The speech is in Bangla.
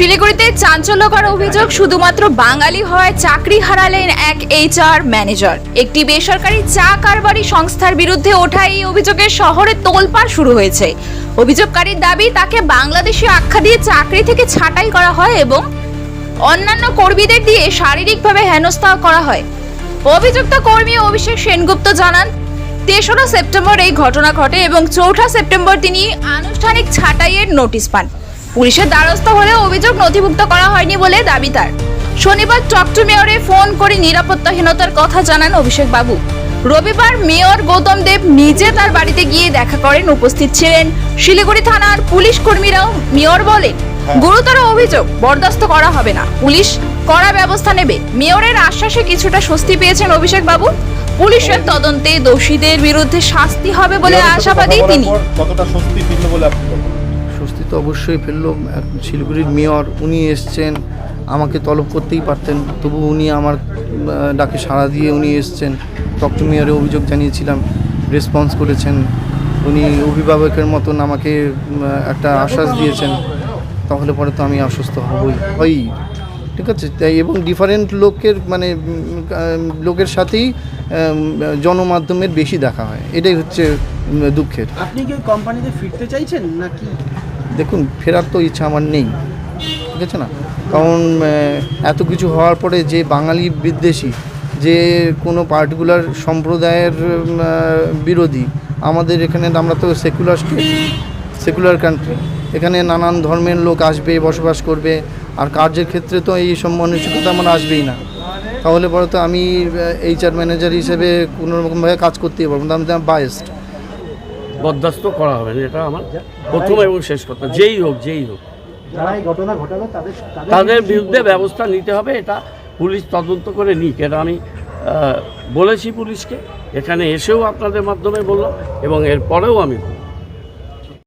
শিলিগুড়িতে চাঞ্চল্যকর অভিযোগ, শুধুমাত্র বাঙালি হওয়ায় চাকরি হারালেন এক এইচআর ম্যানেজার একটি বেসরকারি চা কারবারি সংস্থার বিরুদ্ধে ওঠা এই অভিযোগে শহরে তোলপাড় শুরু হয়েছে। অভিযোগকারীর দাবি, তাকে বাংলাদেশি আখ্যা দিয়ে চাকরি থেকে ছাঁটাই করা হয় এবং অন্যান্য কর্মীদের দিয়ে শারীরিকভাবে হেনস্থা করা হয়। অভিযুক্ত কর্মী অভিষেক সেনগুপ্ত জানান, তেসরা সেপ্টেম্বর এই ঘটনা ঘটে এবং চৌঠা সেপ্টেম্বর তিনি আনুষ্ঠানিক ছাঁটাইয়ের নোটিশ পান। পুলিশের দ্বারস্থ হলে অভিযোগ নথিভুক্ত করা হয়নি বলে দাবি তার। শনিবার টকটু মেয়রে ফোন করে নিরাপত্তাহীনতার কথা জানান অভিষেক বাবু। রবিবার মেয়র গৌতম দেব নিজে তার বাড়িতে গিয়ে দেখা করেন উপস্থিত ছিলেন। শিলিগুড়ি থানার পুলিশ কর্মীরাও মেয়র বলেন গুরুতর অভিযোগ বরদাস্ত করা হবে না। পুলিশ কড়া ব্যবস্থা নেবে। মেয়রের আশ্বাসে কিছুটা স্বস্তি পেয়েছেন অভিষেক বাবু। পুলিশের তদন্তে দোষীদের বিরুদ্ধে শাস্তি হবে বলে আশাবাদী তিনি। কতটা স্বস্তি বলে আপনি? স্বস্তি তো অবশ্যই ফেলল। শিলিগুড়ির মেয়র, উনি এসছেন, আমাকে তলব করতেই পারতেন। তবু উনি আমার ডাকে সাড়া দিয়ে উনি এসছেন। টকটু মেয়রে অভিযোগ জানিয়েছিলাম, রেসপন্স করেছেন। উনি অভিভাবকের মতন আমাকে একটা আশ্বাস দিয়েছেন। তাহলে পরে তো আমি আশ্বস্ত হবই। হই ঠিক আছে? তাই এবং ডিফারেন্ট লোকের মানে লোকের সাথেই জনমাধ্যমের বেশি দেখা হয়। এটাই হচ্ছে দুঃখের। আপনি কি কোম্পানিতে ফিরতে চাইছেন, নাকি দেখুন, ফেরার তো ইচ্ছা আমার নেই ঠিক আছে না? কারণ এত কিছু হওয়ার পরে যে বাঙালি বিদ্বেষী, যে কোনো পার্টিকুলার সম্প্রদায়ের বিরোধী, আমাদের এখানে আমরা তো সেকুলার স্টেট সেকুলার কান্ট্রি এখানে নানান ধর্মের লোক আসবে, বসবাস করবে, আর কার্যের ক্ষেত্রে তো এই সব মানসিকতা আমার আসবেই না। তাহলে পরে তো আমি এইচআর ম্যানেজার হিসেবে কোনো রকমভাবে কাজ করতেই পারব না আমি বায়েস্ট বরদাস্ত করা হবে না এটা আমার প্রথম এবং শেষ কথা। যেই হোক যেই হোক। তাদের তাদের বিরুদ্ধে ব্যবস্থা নিতে হবে এটা পুলিশ তদন্ত করে নিক এটা আমি বলেছি পুলিশকে। এখানে এসেও আপনাদের মাধ্যমে বললাম এবং এরপরেও আমি বলব।